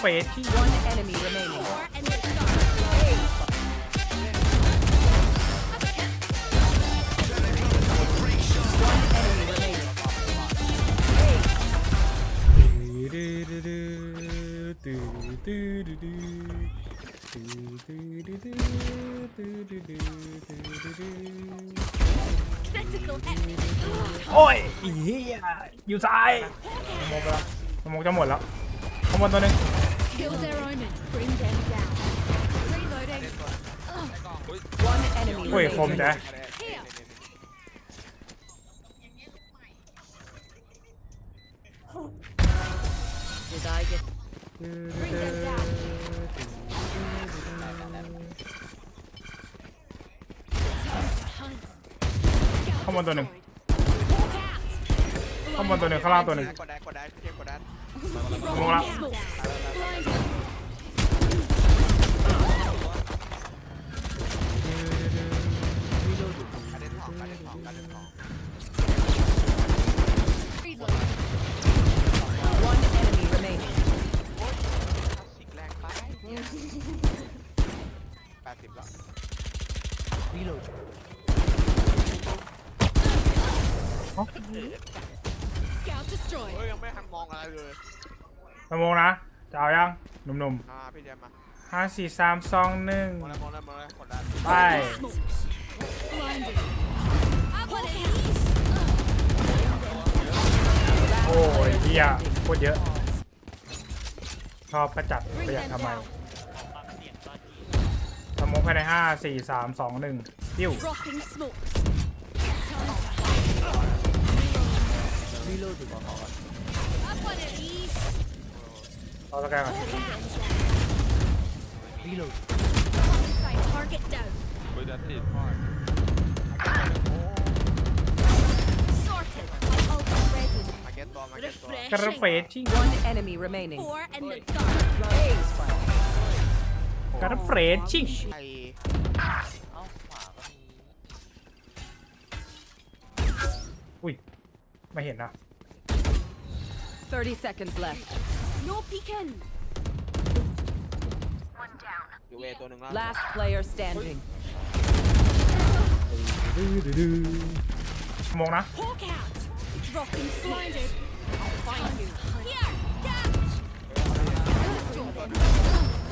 เฟสที่ One enemy remaining. Four and the dark. One enemy remaining. โอ้ยอีเหี้ยอยู่ซ้ายสมองไปแล้วสมองจะหมดแล้วข้างบนตัวหนึง Kill their omen. Bring them down. Reloading. One enemy โอ้ย คม remaining. จ้ะ Here. Did I get Bring them down. Hunt. ข้างบนตัวหนึ่ง Walk out. ข้างบนตัวหนึ่งข้างล่างตัวหนึ่งกดได้กดได้พี่เจมส์กดได้ลงละ Blinded. การเล่นของการเล่นของการเล่นของ Reload. one enemy remaining? สิกแรงไปแปดสิบแล้ว Scout destroyed. เฮ้ยยังไม่ทันมองอะไรเลยสมองนะจะเอายังหนุ่มอ่าพี่เจมส์มาๆห้าสี่สามสองหนึ่งมองเลยมองเลยมองเลยกดได้ไป Blinded. Up on it. โอ้ยเหี้ยโคตรเยอะ ชอบกระจัดประหยัดทำไมสมองภายในห้าสี่สามสองหนึ่งติ้ว Dropping smokes. Up on it. Ease. เราสแกนก่อน Target down. คุยดันติด Sorted. My ult is ready. มาเก็ตตัวมาเก็ตตัวกระเฟ Refreshing. สที่ One enemy remaining. Four and the dark. กระเฟสชิ่งไออุ้ย ไม่เห็นนะ 30 seconds left. No peeking. อยู่เวตัวหนึ่งแล้ว Last player standing. สมองนะ Hawk out. Dropping blinded. I'll find you. Here. Catch.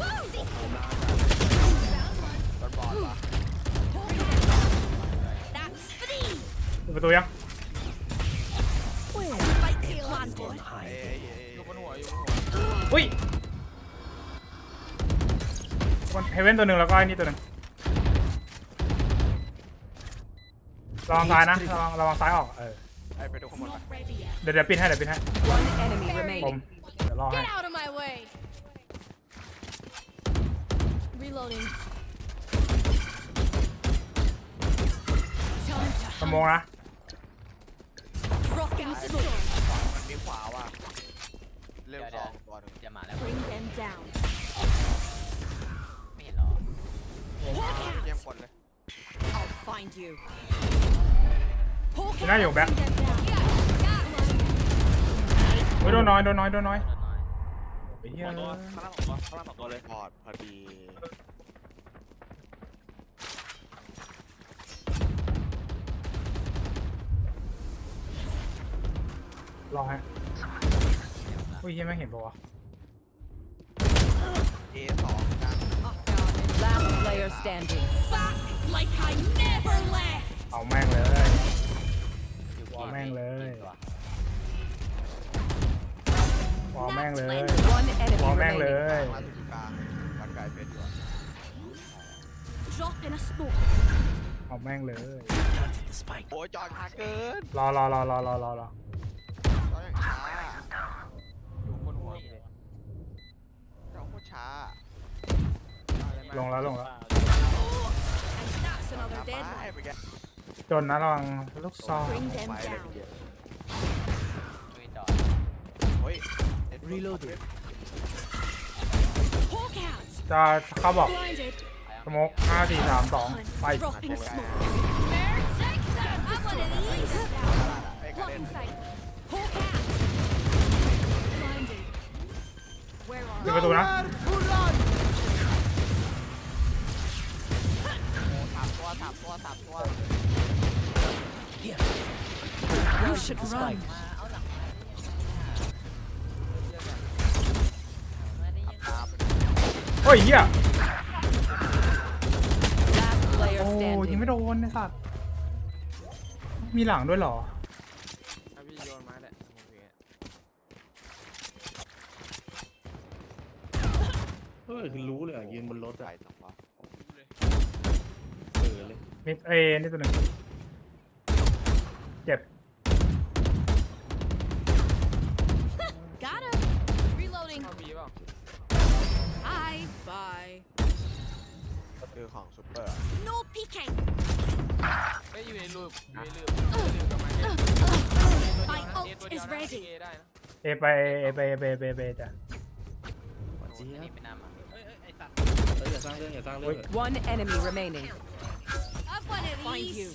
Woo! บอลบอลวะ That's three. เปิดประตูยัง Spike planted. เอ้ยอยู่บนหัวอยู่บนหัวอุ้ยวันเฮเว่นตัวหนึ่งแล้วก็ไอ้นี่ตัวหนึ่งระวังซ้ายนะระวังระวังซ้ายออกเออไอไปดูข้างบนไป Not ready yet. เดี๋ยวเดี๋ยวปิดให้เดี๋ยวปิดให้ One enemy ผม remaining. เดี๋ยวรอให้ Get out of my way. Reloading. Time to สมองนะ Dropping smoke. มัน มีขวาว่ะเร็วสองตัวหนึ่งจะมาแล้ว Bring them down. ไม่เห็นหรอ Hawk เยี่ยม out. กดเลย I'll find you. Hawk อยู่หน้าอยู่แบ็ค Bring them down. Yeah. Got one. เฮ้ยโดนน้อยโดนน้อยโดนน้อยเดินหน่อย ไอ้เหี้ยข้างล่างสองตัวข้างล่างสองตัวเลย พอดพอดี รอให้อุ้ยเหี้ยไม่งเห็นปะวะ เอสองกัน Last player standing. Back like I never left. เอาแม่งเลยอยู่วางแม่งเลยตัววอแม่งเลย One enemy วอแม่งเล remaining. ย มาสุดกลางวัดไกลเป็นอยู่ Drop in a smoke. เอาแม่งเลย โอ้ยจอดช้าเกินรอรอรอรอรอรอรอ จอดอย่างช้าอยู่บนหัวจอดโคตรช้า ลงแล้วลงแล้ว And that's another ไป dead ไปแกจนนะระวังลูกซอง Bring them down. ช่วยจอดเฮ้ยรีโหลด Hawk out. จะเขาบอก Blinded. สโมกห้าสี่สามสองไป Dropping smoke. Bear, take that. I'm one of these. ไอ้กระเด็น Blocking sight. Hawk out. Blinded. Where are ปิดประตูนะส ตัวสามตัวสามตัว You should run. เฮ้ยเหี้ย Last player โอ้ยิง standing. ไม่โดนไอ้สัตว์มีหลังด้วยเหรอ ถ้าพี่โยนมาแหละโอเคเฮ้ยคือรู้เลยอะยืนบนรถใส่อะสองล้อเอ อเลยมิดเอ้ยนี่ตัวหนึ่งเจ็บ Got him. Reloading. เข้าบีเปล่า Hi. Bye. คือของซุปเปอร์ No peeking. ไม่อยู่ในรูปอยู่ในรูปอยู่ในรูปกับมันเนี่ย My เอ ult ตัวเดียว is นะ ready. เอได้นะเอไปเอไปเอไปเอไปเอไปจ้ะจีครับไปนำอะเฮ้ยอย่าสร้างเรื่องอย่าสร้างเรื่อง One enemy remaining. I've one of Find these. you.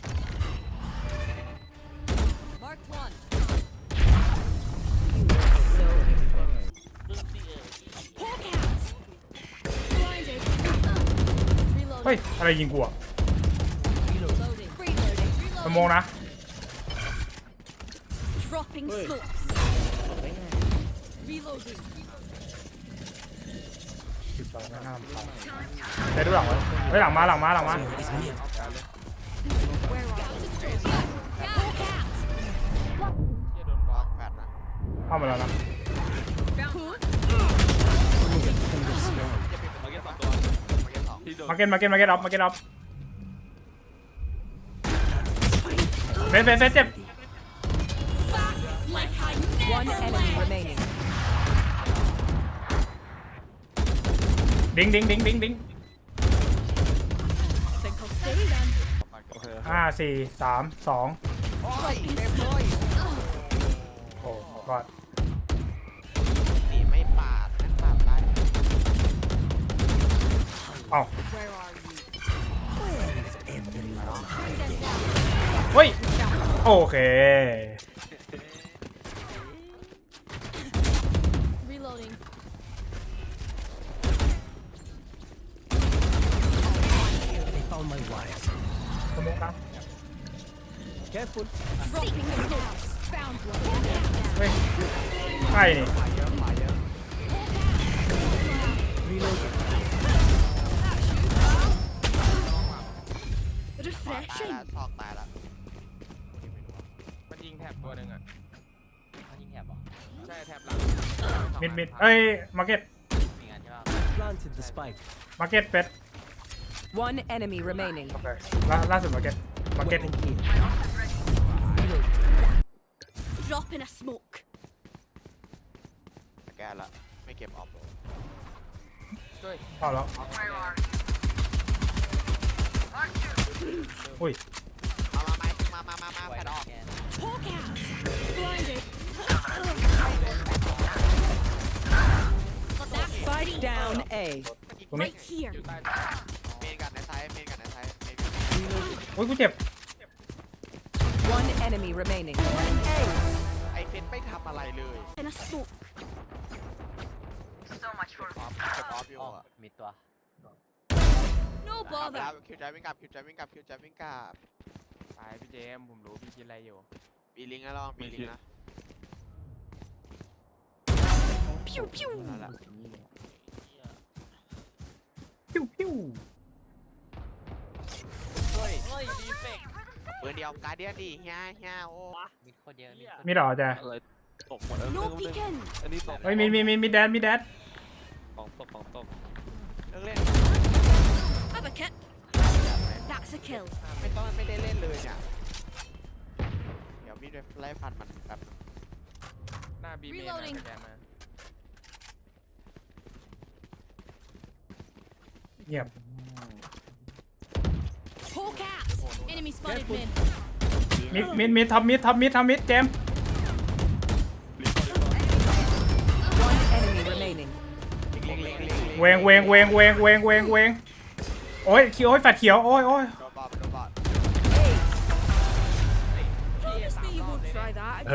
Marked one. Hawk out. Blinded. เฮ้ย Reloading. อะไรยิงกูอะ Reloading. Reloading. สมอง Reloading. นะ Dropping Wait. smokes. Reloading. สิบสองหน้าได้ดูหลังไว้เฮ้ยหลังมาหลังมาหลังมา เฮียโดนบล็อกแฟดนะเข้ามาแล้วนะ Who? มาเก็ตสองตัวมาเก็ตสองมาเก็ตมาเก็ตมาเก็ตออฟมาเก็ตออฟเฟสเฟสเฟสเจ็บ Like I One never enemy left. remaining. ดิ้งดิ้งดิ้ ห้าสี่สามสองโอ้ยเต็มเลยโอ้กอดหนีไม่ปาดนั่นปาดได้เอ้า Where are you? เฮ้ย โอเค Reloading. สมองนะ Dropping smokes. Found one. เฮ้ยใช่นี่ตาย Refreshing. แล้วซอกตายแล้วมันยิงแถบตัวหนึ่งอะ เขายิงแถบเหรอใช่แถบหลังมิดมิดเอ้ย มาเก็ต มีงานใช่ป่ะ Planted the spike. มาเก็ตเฟส One enemy remaining. โอเคล่าล่าสุดมาเก็ต มาเก็ต Weapon here. Dropping a smoke. สแกนละ ไม่เก็บออฟเลยเข้าแล้วอุ้ยมามามามามามาไว้แพดออกแกน Hawk out. Blinded. That's Spike down A. ตรงนี้ right here. อยู่ใต้เมนกันในไซส์เมนกันในไซส์เมนอุ้ยกูเจ็บ One enemy remaining. ไอเฟนไม่ทำอะไรเลย In a smoke. เก็บออฟเก็บออฟอยู่อ๋ออะมีตัว No กลับ bother. แล้วคิวใจวิ่งกลับคิวใจวิ่งกลับคิวใจวิ่งกลับไปพี่เจมผมรู้พี่คิดอะไรอยู่มีลิงก์นะลองมีลิงก์นะ Pew pew. นั่นแหละพิ้วพิ้วเฮ้ย เฮ้ยดีเฟก ปืนเดียวการเดียนดีเฮียเฮียโอ้มีโคตรเยอะมีโคตรมีเหรอจ้ะอะไรตกหมดแล้ว No peeking. อันนี้ตกเฮ้ยมีมีมีมีแดดมีแดดของตกของตกเลิกเล่น Have a kit. That's a kill. ไม่ต้องไม่ได้เล่นเลยเนี่ยเดี๋ยวมีดไล่ฟันมันแบบหน้าบีเมน Reloading สแกนมาเงียบ มิดมิดมิดทับมิดทับมิดทับมิดเจมส์เวงเวงเวงเวงเวงเวงเวงโอ้ยเขียวโอ้ยแฟดเขียวโอ้ยโอ้ยเฮ้เอ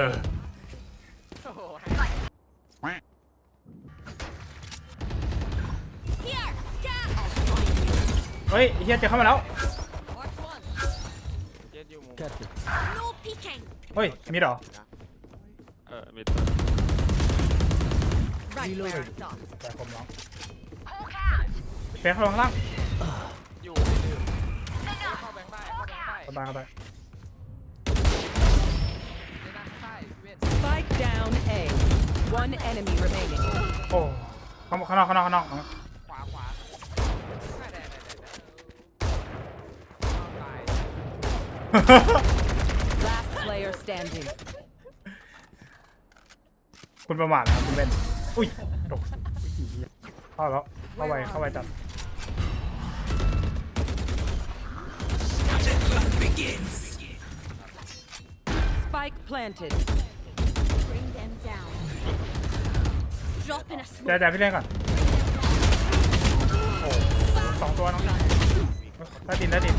เฮ้ยเฮียจะเข้ามาแล้ว อยู่มุม No peeking. เฮ้ย มีเหรอ เออมีตัว Right where I thought. แต่ผมน้องเฟซเข้าข้างล่างอยู่ไม่ลืมเข้าแบงค์ได้เข้าแบงค์ได้เข้าไปเข้าไป ในนั้นใช่เวท Spike down A. One enemy remaining. โอ้ข้างข้างนอกข้างนอกข้างนอก Last player standing. คุณประมาทนะครับคุณเล่นอุ้ยตกอุ้ยเหี้ยเข้าแล้วเข้าไปเข้าไปจัด Spike planted. Bring them down. Drop in a เดี๋ยว smoke. เดี๋ยวพี่เล่นก่อนโอ้สองตัวน้องใต้ดินใต้ดิน